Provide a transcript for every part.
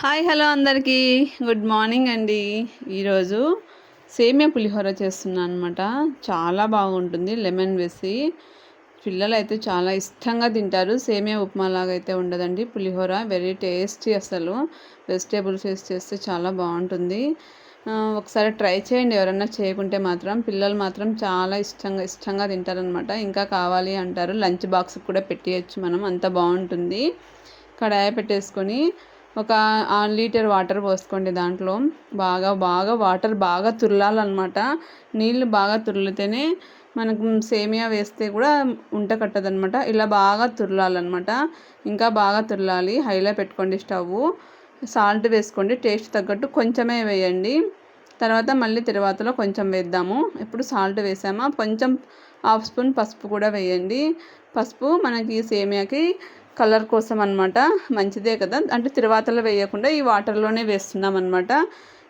Hi hello అందరికీ. Good morning అండి. ఈరోజు సేమియా పులిహోర చేస్తున్నాను అనమాట చాలా బాగుంటుంది లెమన్ వేసి. పిల్లలు అయితే చాలా ఇష్టంగా తింటారు. సేమియా ఉప్మా లాగా అయితే ఉండదండి పులిహోర. వెరీ టేస్టీ అసలు. వెజిటేబుల్స్ వేసి చేస్తే చాలా బాగుంటుంది. ఒకసారి ట్రై చేయండి ఎవరన్నా చేయకుంటే మాత్రం. పిల్లలు మాత్రం చాలా ఇష్టంగా ఇష్టంగా తింటారనమాట ఇంకా కావాలి అంటారు. లంచ్ బాక్స్ కూడా పెట్టేయచ్చు మనం. అంత బాగుంటుంది. కడాయి పెట్టేసుకొని ఒక లీటర్ వాటర్ పోసుకోండి దాంట్లో. బాగా బాగా వాటర్ బాగా తుర్లాలన్నమాట. నీళ్ళు బాగా తుర్లితేనే మనకు సేమియా వేస్తే కూడా ఉంట కట్టదనమాట ఇలా బాగా తుర్లాలన్నమాట. ఇంకా బాగా తుర్లాలి. హైలో పెట్టుకోండి స్టవ్. సాల్ట్ వేసుకోండి. టేస్ట్ తగ్గట్టు కొంచెమే వేయండి. తర్వాత మళ్ళీ తర్వాతలో కొంచెం వేద్దాము. ఇప్పుడు సాల్ట్ వేసామా? కొంచెం హాఫ్ స్పూన్ పసుపు కూడా వేయండి. పసుపు మనకి సేమియాకి కలర్ కోసం అనమాట మంచిదే కదా. అంటే తిరువాతలో వేయకుండా ఈ వాటర్లోనే వేస్తున్నాం అనమాట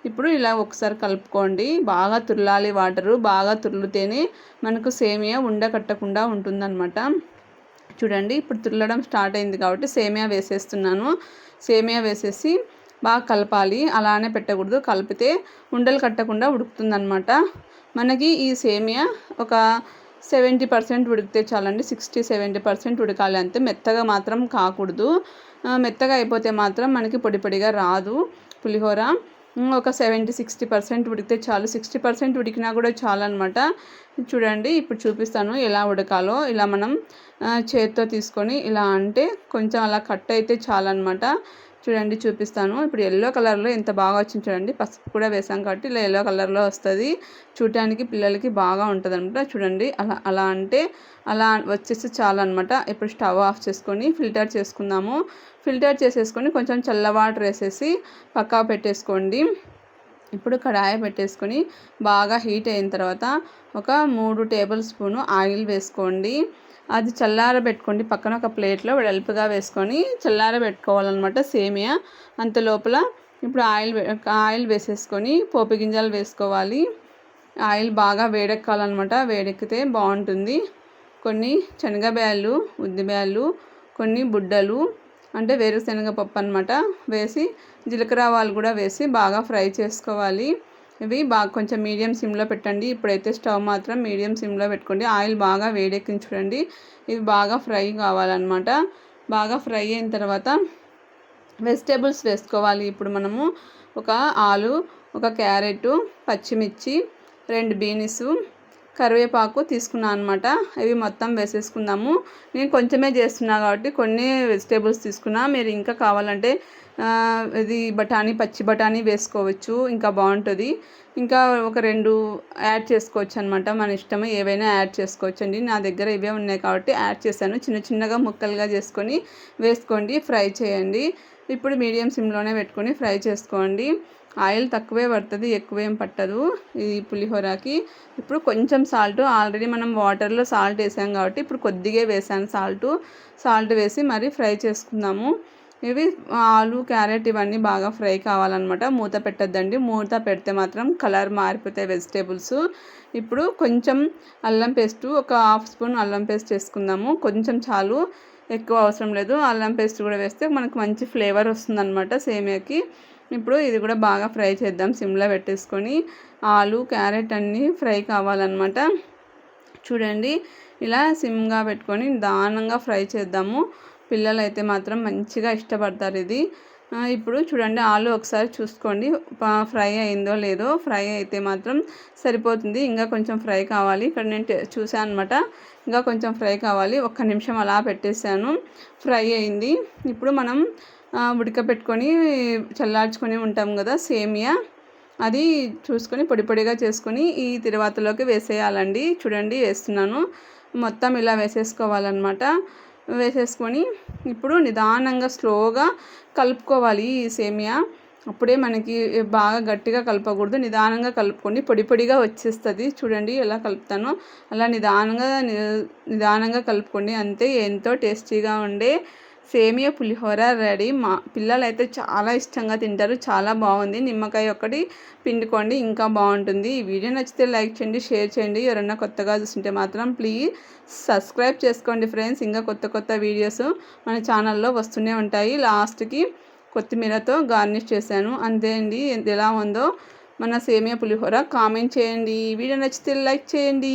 ఇప్పుడు ఇలా ఒకసారి కలుపుకోండి. బాగా తుర్లాలి వాటరు. బాగా తుర్లితేనే మనకు సేమియా ఉండకట్టకుండా ఉంటుందన్నమాట. చూడండి ఇప్పుడు తుల్లడం స్టార్ట్ అయింది కాబట్టి సేమియా వేసేస్తున్నాను. సేమియా వేసేసి బాగా కలపాలి. అలానే పెట్టకూడదు. కలిపితే ఉండలు కట్టకుండా ఉడుకుతుందనమాట మనకి ఈ సేమియా ఒక సెవెంటీ పర్సెంట్ ఉడికితే చాలండి. సిక్స్టీ సెవెంటీ పర్సెంట్ ఉడకాలి అంతే. మెత్తగా మాత్రం కాకూడదు. మెత్తగా అయిపోతే మాత్రం మనకి పొడి పొడిగా రాదు పులిహోర. ఒక సెవెంటీ సిక్స్టీ పర్సెంట్ ఉడికితే చాలు. సిక్స్టీ పర్సెంట్ ఉడికినా కూడా చాలు అనమాట చూడండి ఇప్పుడు చూపిస్తాను ఎలా ఉడకాలో. ఇలా మనం చేత్తో తీసుకొని ఇలా అంటే కొంచెం అలా కట్ అయితే చాలన్నమాట. చూడండి చూపిస్తాను. ఇప్పుడు ఎల్లో కలర్లో ఎంత బాగా వచ్చింది చూడండి. పసుపు కూడా వేసాం కాబట్టి ఇలా ఎల్లో కలర్లో వస్తుంది. చూడటానికి పిల్లలకి బాగా ఉంటుంది అనమాట చూడండి. అలా అలా అంటే అలా వచ్చేసి చాలా అనమాట ఇప్పుడు స్టవ్ ఆఫ్ చేసుకొని ఫిల్టర్ చేసుకుందాము. ఫిల్టర్ చేసేసుకొని కొంచెం చల్ల వాటర్ వేసేసి పక్కా పెట్టేసుకోండి. ఇప్పుడు కడాయి పెట్టేసుకొని బాగా హీట్ అయిన తర్వాత ఒక మూడు టేబుల్ స్పూను ఆయిల్ వేసుకోండి. అది చల్లారబెట్టుకోండి. పక్కన ఒక ప్లేట్లో వెడల్పుగా వేసుకొని చల్లారబెట్టుకోవాలన్నమాట సేమియా. అంత లోపల ఇప్పుడు ఆయిల్ ఆయిల్ వేసేసుకొని పోపు గింజలు వేసుకోవాలి. ఆయిల్ బాగా వేడెక్కాలన్నమాట. వేడెక్కితే బాగుంటుంది. కొన్ని శనగబ్యాలు ఉద్దిబ్యాలు కొన్ని బుడ్డలు అంటే వేరుశనగ పప్పు అనమాట వేసి జీలకర్ర ఆవాలు కూడా వేసి బాగా ఫ్రై చేసుకోవాలి. ఇవి బాగా కొంచెం మీడియం సిమ్లో పెట్టండి. ఇప్పుడైతే స్టవ్ మాత్రం మీడియం సిమ్లో పెట్టుకోండి. ఆయిల్ బాగా వేడెక్కించుకోండి ఇవి బాగా ఫ్రై కావాలన్నమాట. బాగా ఫ్రై అయిన తర్వాత వెజిటేబుల్స్ వేసుకోవాలి. ఇప్పుడు మనము ఒక ఆలు ఒక క్యారెట్ పచ్చిమిర్చి రెండు బీన్స్ కరివేపాకు తీసుకున్నాను అనమాట ఇవి మొత్తం వేసేసుకుందాము. నేను కొంచెమే చేస్తున్నా కాబట్టి కొన్ని వెజిటేబుల్స్ తీసుకున్నా. మీరు ఇంకా కావాలంటే ఇది బఠానీ పచ్చి బఠానీ వేసుకోవచ్చు. ఇంకా బాగుంటుంది. ఇంకా ఒక రెండు యాడ్ చేసుకోవచ్చు అనమాట మన ఇష్టం ఏవైనా యాడ్ చేసుకోవచ్చు అండి నా దగ్గర ఇవే ఉన్నాయి కాబట్టి యాడ్ చేశాను. చిన్న చిన్నగా ముక్కలుగా చేసుకొని వేసుకోండి. ఫ్రై చేయండి. ఇప్పుడు మీడియం సిమ్లోనే పెట్టుకొని ఫ్రై చేసుకోండి. ఆయిల్ తక్కువే పడుతుంది ఎక్కువేం పట్టదు ఈ పులిహోరకి. ఇప్పుడు కొంచెం సాల్ట్ ఆల్రెడీ మనం వాటర్లో సాల్ట్ వేసాం కాబట్టి ఇప్పుడు కొద్దిగా వేసాను సాల్ట్. సాల్ట్ వేసి మరీ ఫ్రై చేసుకుందాము. ఇవి ఆలు క్యారెట్ ఇవన్నీ బాగా ఫ్రై కావాలన్నమాట. మూత పెట్టద్దండి. మూత పెడితే మాత్రం కలర్ మారిపోతాయి వెజిటేబుల్స్. ఇప్పుడు కొంచెం అల్లం పేస్ట్ ఒక హాఫ్ స్పూన్ అల్లం పేస్ట్ వేసుకుందాము కొంచెం చాలు. ఎక్కువ అవసరం లేదు. అల్లం పేస్ట్ కూడా వేస్తే మనకు మంచి ఫ్లేవర్ వస్తుందన్నమాట సేమియాకి. ఇప్పుడు ఇది కూడా బాగా ఫ్రై చేద్దాం. సిమ్లో పెట్టేసుకొని ఆలు క్యారెట్ అన్నీ ఫ్రై కావాలన్నమాట. చూడండి ఇలా సిమ్గా పెట్టుకొని దానంగా ఫ్రై చేద్దాము. పిల్లలు అయితే మాత్రం మంచిగా ఇష్టపడతారు ఇది. ఇప్పుడు చూడండి ఆలు ఒకసారి చూసుకోండి. ఫ్రై అయిందో లేదో ఫ్రై అయితే మాత్రం సరిపోతుంది. ఇంకా కొంచెం ఫ్రై కావాలి. ఇక్కడ నేను చూసాను అనమాట ఇంకా కొంచెం ఫ్రై కావాలి. ఒక్క నిమిషం అలా పెట్టేశాను. ఫ్రై అయింది. ఇప్పుడు మనం ఉడకబెట్టుకొని చల్లార్చుకొని ఉంటాం కదా సేమియా. అది చూసుకొని పొడి పొడిగా చేసుకొని ఈ తిరువాతలోకి వేసేయాలండి. చూడండి వేస్తున్నాను. మొత్తం ఇలా వేసేసుకోవాలన్నమాట. వేసేసుకొని ఇప్పుడు నిదానంగా స్లోగా కలుపుకోవాలి ఈ సేమియా. అప్పుడే మనకి బాగా గట్టిగా కలపకూడదు. నిదానంగా కలుపుకోండి పొడి పొడిగా వచ్చేస్తుంది. చూడండి ఎలా కలుపుతానో. అలా నిదానంగా నిదానంగా కలుపుకోండి అంతే ఎంతో టేస్టీగా ఉండే సేమియా పులిహోర రెడీ. మా పిల్లలైతే చాలా ఇష్టంగా తింటారు. చాలా బాగుంది. నిమ్మకాయ ఒకటి పిండుకోండి ఇంకా బాగుంటుంది. ఈ వీడియో నచ్చితే లైక్ చేయండి షేర్ చేయండి. ఎవరైనా కొత్తగా చూస్తుంటే మాత్రం ప్లీజ్ సబ్స్క్రైబ్ చేసుకోండి ఫ్రెండ్స్. ఇంకా కొత్త కొత్త వీడియోస్ మన ఛానల్లో వస్తూనే ఉంటాయి. లాస్ట్కి కొత్తిమీరతో గార్నిష్ చేశాను. అంతే అండి. ఎలా ఉందో మన సేమియా పులిహోర కామెంట్ చేయండి. వీడియో నచ్చితే లైక్ చేయండి.